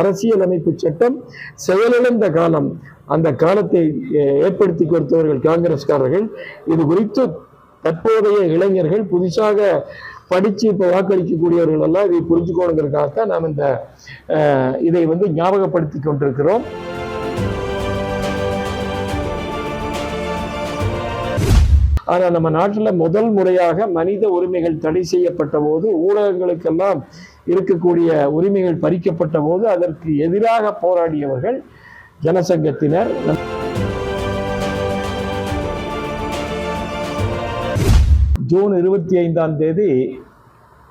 அரசியலமைப்பு சட்டம் செயலிழந்த காலம். அந்த காலத்தை ஏற்படுத்தி கொடுத்தவர்கள் காங்கிரஸ்காரர்கள். இது குறித்து தற்போதைய இளைஞர்கள் புதுசாக படித்து இப்போ வாக்களிக்கக்கூடியவர்கள் எல்லாம் இதை புரிஞ்சுக்கணுங்கிறதுக்காகத்தான் நாம் இந்த இதை வந்து ஞாபகப்படுத்தி கொண்டிருக்கிறோம். ஆனால் நம்ம நாட்டில் முதல் முறையாக மனித உரிமைகள் தடை செய்யப்பட்ட போது ஊடகங்களுக்கெல்லாம் இருக்கக்கூடிய உரிமைகள் பறிக்கப்பட்ட போது அதற்கு எதிராக போராடியவர்கள் ஜனசங்கத்தினர். ஜூன் இருபத்தி ஐந்தாம் தேதி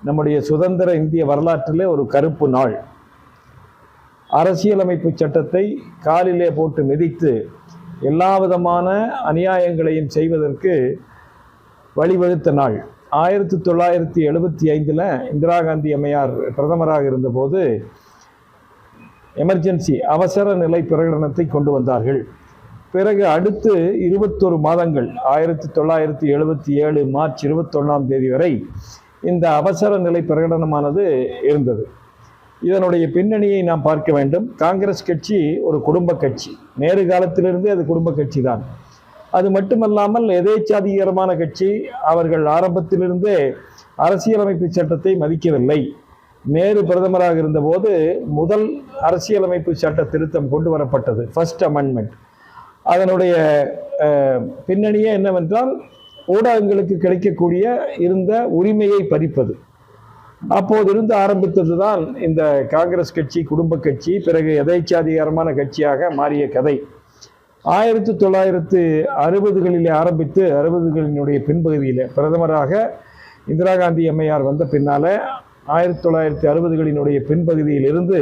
நம்முடைய சுதந்திர இந்திய வரலாற்றிலே ஒரு கருப்பு நாள். அரசியலமைப்பு சட்டத்தை காலிலே போட்டு மிதித்து எல்லா விதமான அநியாயங்களையும் செய்வதற்கு வழிவகுத்த நாள். ஆயிரத்தி தொள்ளாயிரத்தி எழுபத்தி ஐந்தில் இந்திரா காந்தி அம்மையார் பிரதமராக இருந்தபோது எமர்ஜென்சி அவசர நிலை பிரகடனத்தை கொண்டு வந்தார்கள். பிறகு அடுத்து இருபத்தொரு மாதங்கள் ஆயிரத்தி தொள்ளாயிரத்தி எழுபத்தி ஏழு மார்ச் இருபத்தொன்னாம் தேதி வரை இந்த அவசர நிலை பிரகடனமானது இருந்தது. இதனுடைய பின்னணியை நாம் பார்க்க வேண்டும். காங்கிரஸ் கட்சி ஒரு குடும்ப கட்சி. நேரு காலத்திலிருந்தே அது குடும்ப கட்சி தான் அது மட்டுமல்லாமல் எதேச்சாதிகாரமான கட்சி அவர்கள் ஆரம்பத்திலிருந்தே அரசியலமைப்பு சட்டத்தை மதிக்கவில்லை. நேரு பிரதமராக இருந்தபோது முதல் அரசியலமைப்பு சட்ட திருத்தம் கொண்டு வரப்பட்டது ஃபர்ஸ்ட் அமெண்ட்மெண்ட் அதனுடைய பின்னணியே என்னவென்றால் ஊடகங்களுக்கு கிடைக்கக்கூடிய இருந்த உரிமையை பறிப்பது. அப்போதிருந்து ஆரம்பித்தது தான் இந்த காங்கிரஸ் கட்சி குடும்ப கட்சி பிறகு எதேச்சாதிகாரமான கட்சியாக மாறிய கதை. ஆயிரத்தி தொள்ளாயிரத்து அறுபதுகளிலே ஆரம்பித்து அறுபதுகளினுடைய பின்பகுதியில் பிரதமராக இந்திரா காந்தி அம்மையார் வந்த பின்னால் ஆயிரத்தி தொள்ளாயிரத்தி அறுபதுகளினுடைய பின்பகுதியில் இருந்து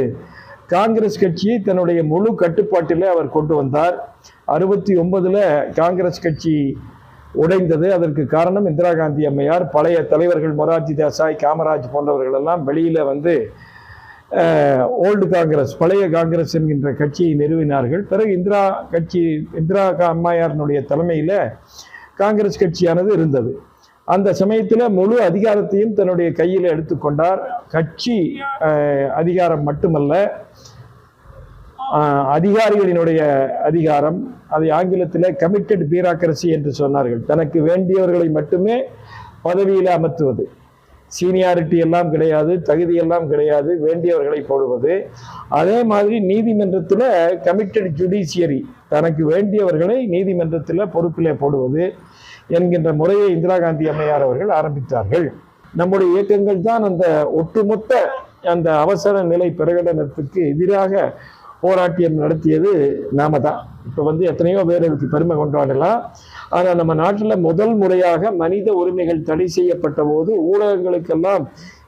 காங்கிரஸ் கட்சியை தன்னுடைய முழு கட்டுப்பாட்டிலே அவர் கொண்டு வந்தார். அறுபத்தி ஒன்பதில் காங்கிரஸ் கட்சி உடைந்தது. அதற்கு காரணம் இந்திரா காந்தி அம்மையார் பழைய தலைவர்கள் மொரார்ஜி தேசாய் காமராஜ் போன்றவர்கள் எல்லாம் வெளியில் வந்து ஓல்டு காங்கிரஸ் பழைய காங்கிரஸ் என்கின்ற கட்சியை நிறுவினார்கள். பிறகு இந்திரா கட்சி இந்திரா கா- தலைமையில் காங்கிரஸ் கட்சியானது இருந்தது. அந்த சமயத்தில் முழு அதிகாரத்தையும் தன்னுடைய கையில் எடுத்துக்கொண்டார் கட்சி அதிகாரம் மட்டுமல்ல அதிகாரிகளினுடைய அதிகாரம் அதை ஆங்கிலத்தில் கமிட்டட் பியூராக்ரசி என்று சொன்னார்கள். தனக்கு வேண்டியவர்களை மட்டுமே பதவியில் அமர்த்துவது. சீனியாரிட்டி எல்லாம் கிடையாது தகுதி எல்லாம் கிடையாது வேண்டியவர்களை போடுவது. அதே மாதிரி நீதிமன்றத்தில் கமிட்டட் ஜுடிஷியரி தனக்கு வேண்டியவர்களை நீதிமன்றத்தில் பொறுப்பிலே போடுவது என்கின்ற முறையை இந்திரா காந்தி அம்மையார் அவர்கள் ஆரம்பித்தார்கள். நம்முடைய இயக்கங்கள் தான் அந்த ஒட்டுமொத்த அந்த அவசர நிலை பிரகடனத்துக்கு எதிராக போராட்டியம் நடத்தியது நாம தான். இப்போ வந்து எத்தனையோ பேர் இதுக்கு பெருமை கொண்டாடலாம். ஆனால் நம்ம நாட்டில் முதல் முறையாக மனித உரிமைகள் தடை செய்யப்பட்ட போது ஊடகங்களுக்கெல்லாம்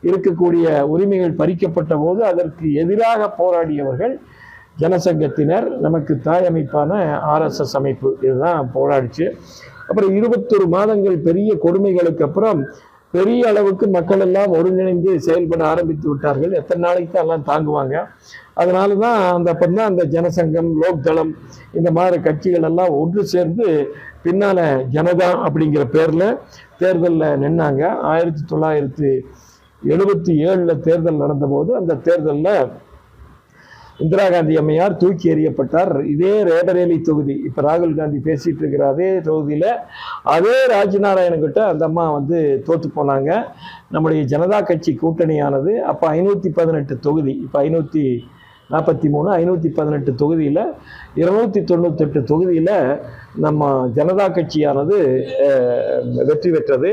இருக்கக்கூடிய உரிமைகள் பறிக்கப்பட்ட போது அதற்கு எதிராக போராடியவர்கள் ஜனசங்கத்தினர் நமக்கு தாய் அமைப்பான ஆர்எஸ்எஸ் அமைப்பு. இதுதான் போராடிச்சு. அப்புறம் இருபத்தொரு மாதங்கள் பெரிய கொடுமைகளுக்கு அப்புறம் பெரிய அளவுக்கு மக்கள் எல்லாம் ஒருங்கிணைந்து செயல்பட ஆரம்பித்து விட்டார்கள். எத்தனை நாளைக்கு தான் எல்லாம் தாங்குவாங்க? அதனால தான் அந்த அப்பந்தான் அந்த ஜனசங்கம் லோக்தளம் இந்த மாதிரி கட்சிகள் எல்லாம் ஒன்று சேர்ந்து பின்னால் ஜனதா அப்படிங்கிற பேரில் தேர்தலில் நின்னாங்க. ஆயிரத்தி தொள்ளாயிரத்தி எழுபத்தி ஏழில் தேர்தல் நடந்தபோது அந்த தேர்தலில் இந்திரா காந்தி அம்மையார் தூக்கி எறியப்பட்டார். இதே ரேபரேலி தொகுதி. இப்போ ராகுல் காந்தி பேசிட்டு இருக்கிற அதே தொகுதியில் அதே ராஜநாராயணன் கிட்ட அந்த அம்மா வந்து தோத்து போனாங்க. நம்முடைய ஜனதா கட்சி கூட்டணியானது அப்போ ஐநூற்றி பதினெட்டு தொகுதி. இப்போ ஐநூற்றி நாற்பத்தி மூணு ஐநூற்றி பதினெட்டு தொகுதியில் இருநூத்தி தொண்ணூத்தெட்டு தொகுதியில் நம்ம ஜனதா கட்சியானது வெற்றி பெற்றது.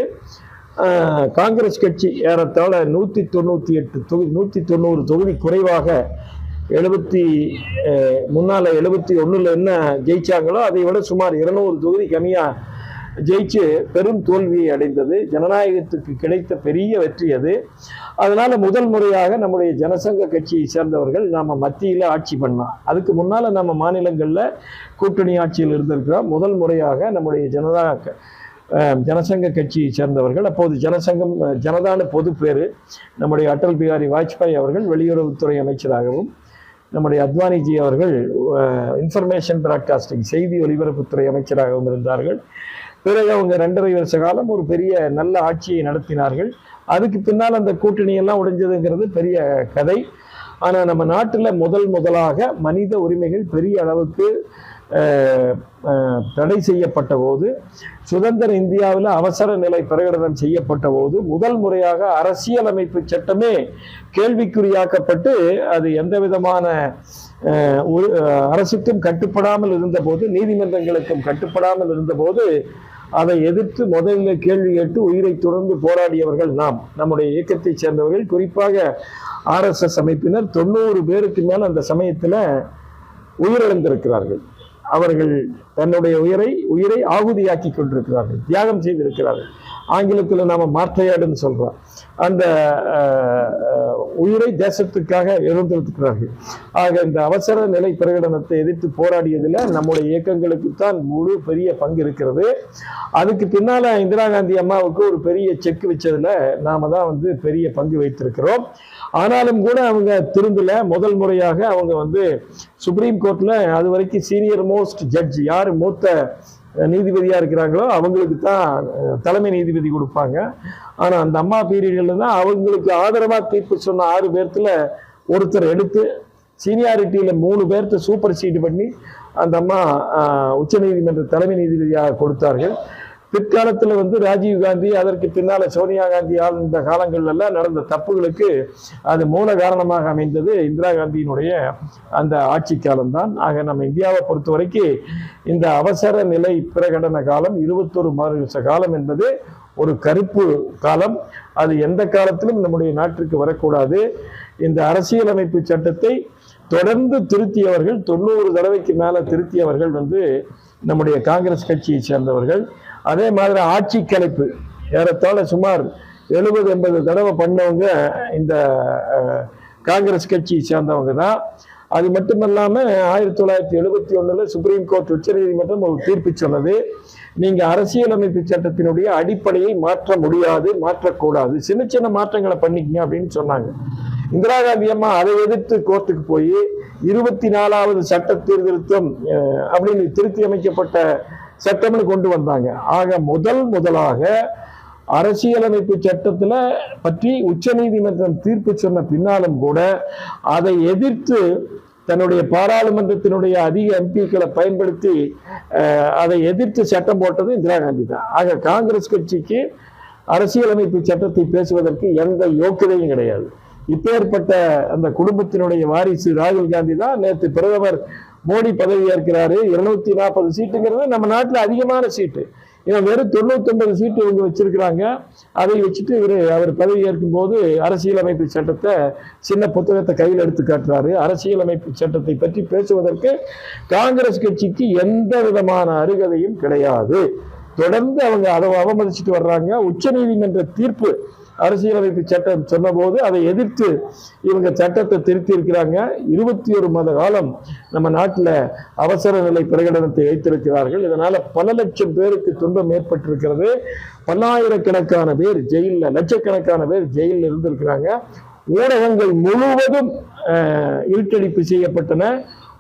காங்கிரஸ் கட்சி ஏறத்தாழ நூற்றி தொண்ணூற்றி எட்டு தொகுதி நூற்றி தொண்ணூறு தொகுதி குறைவாக எழுபத்தி முன்னால் எழுபத்தி ஒன்றில் என்ன ஜெயிச்சாங்களோ அதை விட சுமார் இருநூறு தொகுதி கம்மியாக ஜெயிச்சு பெரும் தோல்வியை அடைந்தது. ஜனநாயகத்துக்கு கிடைத்த பெரிய வெற்றி அது. அதனால் முதல் முறையாக நம்முடைய ஜனசங்க கட்சியை சேர்ந்தவர்கள் நாம் மத்தியில் ஆட்சி பண்ணோம் அதுக்கு முன்னால் நம்ம மாநிலங்களில் கூட்டணி ஆட்சியில் இருந்திருக்கிறோம். முதல் முறையாக நம்முடைய ஜனதா க- ஜனசங்க கட்சியை சேர்ந்தவர்கள். அப்போது ஜனசங்கம் ஜனதான பொது பேர் நம்முடைய அடல் பிகாரி வாஜ்பாய் அவர்கள் வெளியுறவுத்துறை அமைச்சராகவும் நம்முடைய அத்வானிஜி அவர்கள் இன்ஃபர்மேஷன் பிராட்காஸ்டிங் செய்தி ஒலிபரப்புத்துறை அமைச்சராகவும் இருந்தார்கள். பிறகு அவங்க ரெண்டரை வருஷ காலம் ஒரு பெரிய நல்ல ஆட்சியை நடத்தினார்கள். அதுக்கு பின்னால் அந்த கூட்டணியெல்லாம் உடைஞ்சதுங்கிறது பெரிய கதை. ஆனால் நம்ம நாட்டில் முதல் முதலாக மனித உரிமைகள் பெரிய அளவுக்கு தடை செய்யப்பட்ட போது சுதந்திர இந்தியாவில் அவசர நிலை பிரகடனம் செய்யப்பட்ட போது முதல் முறையாக அரசியலமைப்பு சட்டமே கேள்விக்குறியாக்கப்பட்டு அது எந்த விதமான அரசுக்கும் கட்டுப்படாமல் இருந்தபோது நீதிமன்றங்களுக்கும் கட்டுப்படாமல் இருந்தபோது அதை எதிர்த்து முதலில் கேள்வி கேட்டு உயிரை தொடர்ந்து போராடியவர்கள் நாம். நம்முடைய இயக்கத்தைச் சேர்ந்தவர்கள். குறிப்பாக ஆர்எஸ்எஸ் அமைப்பினர் தொண்ணூறு பேருக்கு மேல் அந்த சமயத்தில் உயிரிழந்திருக்கிறார்கள். அவர்கள் தன்னுடைய உயிரை உயிரை ஆகுதியாக்கி கொண்டிருக்கிறார்கள் தியாகம் செய்திருக்கிறார்கள். ஆங்கிலத்தில் நாம் மாற்றையாடுன்னு சொல்கிறோம் அந்த உயிரை தேசத்துக்காக எழுந்திருக்கிறார்கள் ஆக இந்த அவசர நிலை பிரகடனத்தை எதிர்த்து போராடியதில் நம்முடைய இயக்கங்களுக்கு தான் முழு பெரிய பங்கு இருக்கிறது. அதுக்கு பின்னால் இந்திரா காந்தி அம்மாவுக்கு ஒரு பெரிய செக் வச்சதில் நாம் தான் வந்து பெரிய பங்கு வைத்திருக்கிறோம். ஆனாலும் கூட அவங்க திரும்பல முதல் முறையாக அவங்க வந்து சுப்ரீம் கோர்ட்டில் அது வரைக்கும் சீனியர் மோஸ்ட் ஜட்ஜ் யார்? மூத்த நீதிபதியாக இருக்கிறாங்களோ அவங்களுக்கு தான் தலைமை நீதிபதி கொடுப்பாங்க. ஆனால் அந்த அம்மா பீரியட்ல தான் அவங்களுக்கு ஆதரவாக தீர்ப்பு சொன்ன ஆறு பேர்த்தில் ஒருத்தர் எடுத்து சீனியாரிட்டியில் மூணு பேர்த்த சூப்பர் சீட் பண்ணி அந்த அம்மா உச்சநீதிமன்ற தலைமை நீதிபதியாக கொடுத்தார்கள். பிற்காலத்தில் வந்து ராஜீவ் காந்தி அதற்கு பின்னால சோனியா காந்தி ஆழ்ந்த காலங்கள்ல நடந்த தப்புகளுக்கு அது மூல காரணமாக அமைந்தது இந்திரா காந்தியினுடைய அந்த ஆட்சி காலம்தான். ஆக நம்ம இந்தியாவை பொறுத்த வரைக்கும் இந்த அவசர நிலை பிரகடன காலம் இருபத்தொரு மாநில காலம் என்பது ஒரு கருப்பு காலம். அது எந்த காலத்திலும் நம்முடைய நாட்டிற்கு வரக்கூடாது. இந்த அரசியலமைப்பு சட்டத்தை தொடர்ந்து திருத்தியவர்கள் தொண்ணூறு தடவைக்கு மேலே திருத்தியவர்கள் வந்து நம்முடைய காங்கிரஸ் கட்சியை சேர்ந்தவர்கள். அதே மாதிரி ஆட்சி கலைப்பு. ஏறத்தாழ சுமார் எழுபது எண்பது தடவை பண்ணவங்க இந்த காங்கிரஸ் கட்சியை சேர்ந்தவங்க தான். அது மட்டுமல்லாம ஆயிரத்தி தொள்ளாயிரத்தி எழுபத்தி ஒன்றில் சுப்ரீம் கோர்ட் உச்சநீதிமன்றம் ஒரு தீர்ப்பு சொன்னது. நீங்கள் அரசியலமைப்பு சட்டத்தினுடைய அடிப்படையை மாற்ற முடியாது மாற்றக்கூடாது. சின்ன சின்ன மாற்றங்களை பண்ணிக்கங்க அப்படின்னு சொன்னாங்க. இந்திரா காந்தி அம்மா அதை எதிர்த்து கோர்ட்டுக்கு போய் இருபத்தி நாலாவது சட்ட சீர்திருத்தம் அப்படின்னு திருத்தி அமைக்கப்பட்ட சட்டம்னு கொண்டு வந்தாங்க. ஆக முதல் முதலாக அரசியலமைப்பு சட்டத்தில் பற்றி உச்சநீதிமன்றம் தீர்ப்பு சொன்ன பின்னாலும் கூட அதை எதிர்த்து தன்னுடைய பாராளுமன்றத்தினுடைய அதிக எம்பிக்களை பயன்படுத்தி அதை எதிர்த்து சட்டம் போட்டது இந்திரா காந்தி தான். ஆக காங்கிரஸ் கட்சிக்கு அரசியலமைப்பு சட்டத்தை பேசுவதற்கு எந்த யோக்கியதையும் கிடையாது. இப்பேற்பட்ட அந்த குடும்பத்தினுடைய வாரிசு ராகுல் காந்தி தான் நேற்று பிரதமர் மோடி பதவி ஏற்கிறாரு. இருநூத்தி நாற்பது சீட்டுங்கிறது நம்ம நாட்டில் அதிகமான சீட்டு. இவன் வெறும் தொண்ணூத்தொன்பது சீட்டு இவங்க வச்சிருக்கிறாங்க. அதை வச்சுட்டு இவர் அவர் பதவி ஏற்கும் போது அரசியலமைப்பு சட்டத்தை சின்ன புத்தகத்தை கையில் எடுத்து காட்டுறாரு. அரசியலமைப்பு சட்டத்தை பற்றி பேசுவதற்கு காங்கிரஸ் கட்சிக்கு எந்த விதமான அருகதையும் கிடையாது. தொடர்ந்து அவங்க அதை அவமதிச்சுட்டு வர்றாங்க. உச்சநீதிமன்ற தீர்ப்பு அரசியலமைப்பு சட்டம் சொன்னபோது அதை எதிர்த்து இவங்க சட்டத்தை திருத்தி இருக்கிறாங்க இருபத்தி ஒரு மாத காலம் நம்ம நாட்டில் அவசர நிலை பிரகடனத்தை வைத்திருக்கிறார்கள். இதனால் பல லட்சம் பேருக்கு துன்பம் ஏற்பட்டிருக்கிறது. பல்லாயிரக்கணக்கான பேர் ஜெயிலில் லட்சக்கணக்கான பேர் ஜெயிலில் இருந்திருக்கிறாங்க. ஊடகங்கள் முழுவதும் இருட்டடிப்பு செய்யப்பட்டன.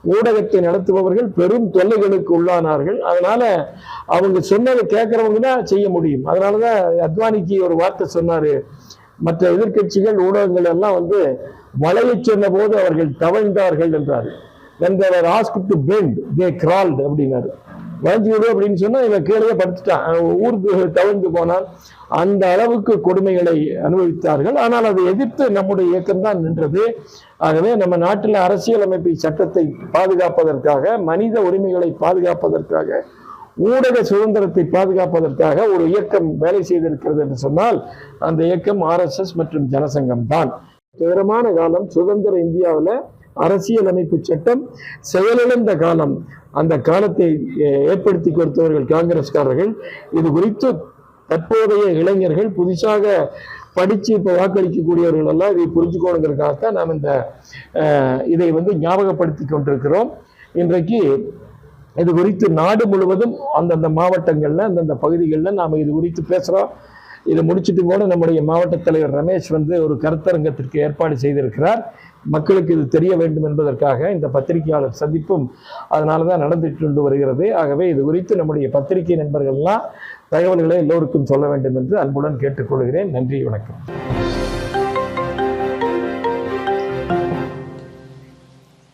ஊடகத்தை நடத்துபவர்கள் பெரும் தொல்லைகளுக்கு உள்ளானார்கள். அதனால அவங்க சொன்னதை கேட்கறவங்க தான் செய்ய முடியும். அதனாலதான் அத்வானிக்கு ஒரு வார்த்தை சொன்னாரு. மற்ற எதிர்க்கட்சிகள் ஊடகங்கள் எல்லாம் வந்து வளைய சொன்ன போது அவர்கள் தவழ்ந்தார்கள் என்றார். when they ask to to they they அப்படின்னாரு. வளைஞ்சு விடு அப்படின்னு சொன்னா இவன் கீழே படுத்துட்டான். ஊருக்கு தவழ்ந்து போனான். அந்த அளவுக்கு கொடுமைகளை அனுபவித்தார்கள். ஆனால் அதை எதிர்த்து நம்முடைய இயக்கம் தான் நின்றது. ஆகவே நம்ம நாட்டில் அரசியலமைப்பு சட்டத்தை பாதுகாப்பதற்காக மனித உரிமைகளை பாதுகாப்பதற்காக ஊடக சுதந்திரத்தை பாதுகாப்பதற்காக ஒரு இயக்கம் வேலை செய்திருக்கிறது என்று சொன்னால் அந்த இயக்கம் ஆர்எஸ்எஸ் மற்றும் ஜனசங்கம் தான். துயரமான காலம். சுதந்திர இந்தியாவில் அரசியலமைப்பு சட்டம் செயலிழந்த காலம். அந்த காலத்தை ஏற்படுத்தி கொடுத்தவர்கள் காங்கிரஸ்காரர்கள். இது குறித்து தற்போதைய இளைஞர்கள் புதுசாக படித்து இப்போ வாக்களிக்கக்கூடியவர்கள் எல்லாம் இதை புரிஞ்சுக்கணுங்கிறதுக்காகத்தான் நாம் இந்த இதை வந்து ஞாபகப்படுத்தி கொண்டிருக்கிறோம். இன்றைக்கு இது குறித்து நாடு முழுவதும் அந்தந்த மாவட்டங்களில் அந்தந்த பகுதிகளில் நாம் இது குறித்து பேசுகிறோம் இதை முடிச்சிட்டு கூட நம்முடைய மாவட்ட தலைவர் ரமேஷ் வந்து ஒரு கருத்தரங்கத்திற்கு ஏற்பாடு செய்திருக்கிறார். மக்களுக்கு இது தெரிய வேண்டும் என்பதற்காக இந்த பத்திரிகையாளர் சந்திப்பும் அதனால தான் நடந்துட்டு கொண்டு வருகிறது. ஆகவே இது குறித்து நம்முடைய பத்திரிகை நண்பர்கள்லாம் தகவல்களை எல்லோருக்கும் சொல்ல வேண்டும் என்று அன்புடன் கேட்டுக்கொள்கிறேன். நன்றி வணக்கம்.